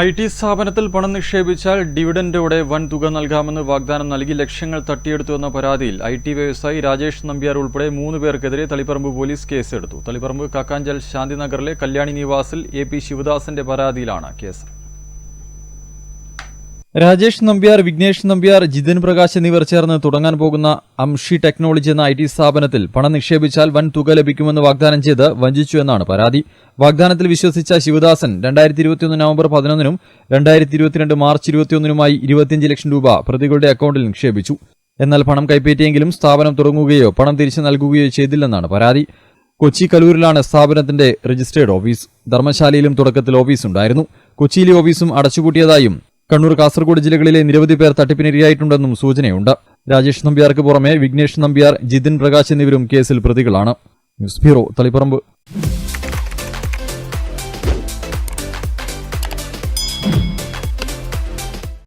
I T സ്ഥാപനത്തിൽ പണം നിക്ഷേപിച്ചാൽ ഡിവിഡന്റോടെ വൻ തുക നൽകാമെന്ന് വാഗ്ദാനം നൽകി ലക്ഷങ്ങൾ തട്ടിയെടുത്തുവെന്ന പരാതിയിൽ ഐ ടി വ്യവസായി രാജേഷ് നമ്പ്യാർ ഉൾപ്പെടെ മൂന്ന് പേർക്കെതിരെ തളിപ്പറമ്പ് പോലീസ് കേസെടുത്തു. തളിപ്പറമ്പ് കാക്കാഞ്ചൽ ശാന്തിനഗറിലെ കല്യാണി നിവാസിൽ എ പി ശിവദാസന്റെ പരാതിയിലാണ് കേസ്. രാജേഷ് നമ്പ്യാർ വിഘ്നേഷ് നമ്പ്യാർ ജിതിൻ പ്രകാശ് എന്നിവർ ചേർന്ന് തുടങ്ങാൻ പോകുന്ന അംഷി ടെക്നോളജി എന്ന ഐ ടി സ്ഥാപനത്തിൽ പണം നിക്ഷേപിച്ചാൽ വൻ തുക ലഭിക്കുമെന്ന് വാഗ്ദാനം ചെയ്ത് വഞ്ചിച്ചു എന്നാണ് പരാതി. വാഗ്ദാനത്തിൽ വിശ്വസിച്ച ശിവദാസൻ രണ്ടായിരത്തി ഇരുപത്തിയൊന്ന് നവംബർ പതിനൊന്നിനും രണ്ടായിരത്തി ഇരുപത്തിരണ്ട് മാർച്ച് ഇരുപത്തിയൊന്നിനുമായി ഇരുപത്തിയഞ്ച് ലക്ഷം രൂപ പ്രതികളുടെ അക്കൗണ്ടിൽ നിക്ഷേപിച്ചു. എന്നാൽ പണം കൈപ്പറ്റിയെങ്കിലും സ്ഥാപനം തുടങ്ങുകയോ പണം തിരിച്ചു നൽകുകയോ ചെയ്തില്ലെന്നാണ് പരാതി. കൊച്ചി കലൂരിലാണ് സ്ഥാപനത്തിന്റെ രജിസ്ട്രേഡ് ഓഫീസ്. ധർമ്മശാലയിലും തുടക്കത്തിൽ ഓഫീസ് ഉണ്ടായിരുന്നു. കൊച്ചിയിലെ ഓഫീസും അടച്ചുപൂട്ടിയതായും കണ്ണൂർ കാസർഗോഡ് ജില്ലകളിലെ നിരവധി പേർ തട്ടിപ്പിനിരയായിട്ടുണ്ടെന്നും സൂചനയുണ്ട്. രാജേഷ് നമ്പ്യാർക്ക് പുറമെ വിഘ്നേഷ് നമ്പ്യാർ ജിതിൻ പ്രകാശ് എന്നിവരും കേസിൽ പ്രതികളാണ്. News bureau Taliparamba.